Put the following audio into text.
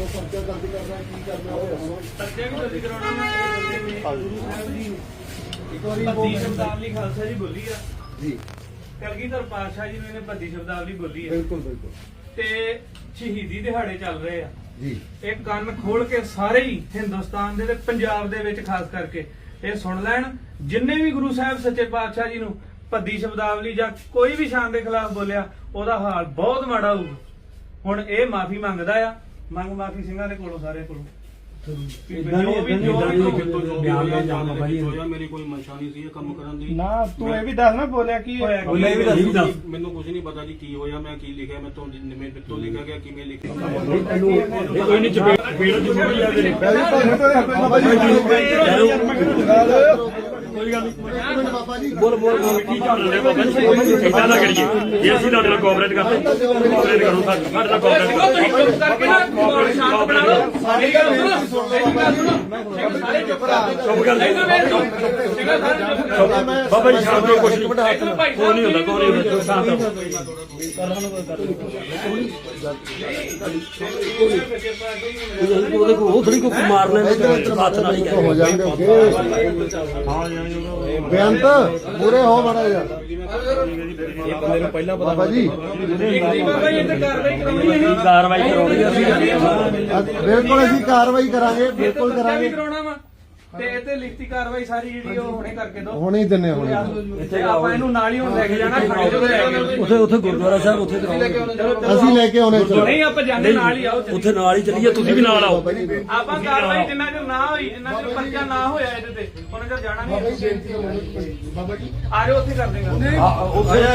ਦੱਸੋ ਪਰਚਾ ਦਰਜ ਕਰਨਾ ਕੀ ਕਰਨਾ ਉਹ ਦੱਸੋ ਪਰਚਾ ਵੀ ਦਰਜ ਕਰਾਉਣਾ ਮੈਂ ਇਹ ਬੰਦੇ ਨੇ ਸਾਹਿਬ ਜੀ ਇੱਕ ਵਾਰੀ ਭੱਦੀ ਸ਼ਬਦਾਵਲੀ ਖਾਲਸਾ ਜੀ ਬੋਲੀ ਆ। ਜੀ। ਕਲਗੀਧਰ ਪਾਤਸ਼ਾਹ ਜੀ ਨੇ ਇਹਨੇ ਭੱਦੀ ਸ਼ਬਦਾਵਲੀ ਬੋਲੀ ਆ। ਬਿਲਕੁਲ ਬਿਲਕੁਲ। ਤੇ ਸ਼ਹੀਦੀ ਦਿਹਾੜੇ ਚੱਲ ਰਹੇ ਆ। ਜੀ। ਇਹ ਕੰਨ ਖੋਲ ਕੇ ਸਾਰੇ ਹੀ ਹਿੰਦੁਸਤਾਨ ਦੇ ਤੇ ਪੰਜਾਬ ਦੇ ਵਿੱਚ ਖਾਸ ਕਰਕੇ ਇਹ ਸੁਣ ਲੈਣ ਜਿੰਨੇ ਵੀ ਗੁਰੂ ਸਾਹਿਬ ਸੱਚੇ ਪਾਤਸ਼ਾਹ ਜੀ ਨੂੰ ਭੱਦੀ ਸ਼ਬਦਾਵਲੀ ਜਾਂ ਕੋਈ ਵੀ ਸ਼ਾਨ ਦੇ ਖਿਲਾਫ ਬੋਲਿਆ ਉਹਦਾ ਹਾਲ ਬਹੁਤ ਮਾੜਾ ਹੋਊਗਾ ਹੁਣ ਇਹ ਮਾਫੀ ਮੰਗਦਾ ਆ। ਮੰਗ ਮਾਫੀ ਸਿੰਘਾਂ ਦੇ ਕੋਲੋਂ ਸਾਰੇ ਕੋਲੋਂ ਇਦਾਂ ਜੋ ਵੀ ਨਹੀਂ ਬਿਆਨ ਜਾਣਾ ਭਾਈ ਹੋਇਆ ਮੇਰੀ ਕੋਈ ਮਨਸ਼ਾ ਨਹੀਂ ਸੀ ਇਹ ਕੰਮ ਕਰਨ ਦੀ ਨਾ ਤੂੰ ਇਹ ਵੀ ਦੱਸ ਨਾ ਬੋਲਿਆ ਕੀ ਹੋਇਆ ਬੋਲਿਆ ਵੀ ਦੱਸ ਮੈਨੂੰ ਕੁਝ ਨਹੀਂ ਪਤਾ ਜੀ ਕੀ ਹੋਇਆ ਮੈਂ ਕੀ ਲਿਖਿਆ ਮੈਂ ਤੋਂ ਮੇਰੇ ਤੋਂ ਲਿਖਿਆ ਗਿਆ ਕਿਵੇਂ ਲਿਖਿਆ ਕੋਈ ਨਹੀਂ ਚਪੇੜ ਚਪੇੜ ਜ਼ਰੂਰ ਜਾਂਦੇ ਨੇ ਬਾਬਾ ਜੀ ਕੋਈ ਗੱਲ ਨਹੀਂ ਬਾਬਾ ਜੀ ਬੋਲ ਬੋਲ ਬੋਲ ਕੀ ਚੱਲ ਰਿਹਾ ਬਾਬਾ ਜੀ ਇਦਾਂ ਨਾ ਕਰੀਏ ਜੇ ਅਸੀਂ ਤੁਹਾਡੇ ਨਾਲ ਕੋਆਪਰੇਟ ਕਰਦੇ ਕੋਆਪਰੇਟ ਕਰੋ ਸਾਡੇ ਨਾਲ ਕੋਆਪਰੇਟ ਕਰੋ ਕਰਕੇ ਨਾ ਸ਼ਾਂਤ ਬਣਾ ਲਓ ਸਾਰੀ ਗੱਲ ਸੁਣੋ ਮੇਰੀ ਗੱਲ ਸੁਣੋ ਸਾਰੇ ਚੁੱਪ ਕਰ ਚੁੱਪ ਕਰ ਇਧਰ ਵੇਖ ਲਓ ਸਿੰਘਾਂ ਸਾਰੇ ਚੁੱਪ ਕਰ ਬਾਬਾ ਜੀ ਸ਼ਾਂਤ ਹੋ ਕੁਛ ਨਹੀਂ ਕੋਈ ਨਹੀਂ ਹੁੰਦਾ ਕੋਈ ਨਹੀਂ ਹੁੰਦਾ ਸ਼ਾਂਤ ਹੋ ਉਹਦੇ ਕੋ ਉਹ ਥੋੜੀ ਕੋ ਮਾਰ ਲੈਣੇ ਹੱਥ ਨਾਲ ਹੀ ਹੋ ਜਾਂਦੇ ਅੱਗੇ ਬੇਅੰਤ ਪੂਰੇ ਹੋ ਬੜਾ ਯਾਰ ਪਹਿਲਾਂ ਬਾਬਾ ਜੀ ਬਾਬਾ ਜੀ ਕਾਰਵਾਈ ਕਰਾਉਣੀ ਹੈ ਕਾਰਵਾਈ ਕਰਾਉਣੀ ਅਸੀਂ ਬਿਲਕੁਲ ਅਸੀਂ ਕਾਰਵਾਈ ਕਰਾਂਗੇ ਬਿਲਕੁਲ ਕਰਾਂਗੇ ਕਰਾਉਣਾ ਵਾ ਤੇ ਇਹ ਤੇ ਲਿਖਤੀ ਕਾਰਵਾਈ ਸਾਰੀ ਜਿਹੜੀ ਉਹ ਹੁਣੇ ਕਰਕੇ ਦੋ ਹੁਣੇ ਹੀ ਦਿੰਨੇ ਹੁਣੇ ਤੇ ਆਪਾਂ ਇਹਨੂੰ ਨਾਲ ਹੀ ਹੁਣ ਲੈ ਕੇ ਜਾਣਾ ਖਾਣੇ ਤੋਂ ਲੈ ਕੇ ਉੱਥੇ ਉੱਥੇ ਗੁਰਦੁਆਰਾ ਸਾਹਿਬ ਉੱਥੇ ਕਰਾਉਂਗੇ ਅਸੀਂ ਲੈ ਕੇ ਆਉਣੇ ਚਲੋ ਨਹੀਂ ਆਪਾਂ ਜਾਂਦੇ ਨਾਲ ਹੀ ਆਓ ਉੱਥੇ ਨਾਲ ਹੀ ਚੱਲੀਏ ਤੁਸੀਂ ਵੀ ਨਾਲ ਆਓ। ਆਪਾਂ ਕਾਰਵਾਈ ਜਿੰਨਾ ਚਿਰ ਨਾ ਹੋਈ ਜਿੰਨਾ ਚਿਰ ਪਰਚਾ ਨਾ ਹੋਇਆ ਇਹਦੇ ਤੇ ਉਹਨਾਂ ਚਿਰ ਜਾਣਾ ਨਹੀਂ। ਬਾਬਾ ਜੀ ਆ ਜਾਓ ਉੱਥੇ ਕਰ ਦੇਗਾ ਉੱਥੇ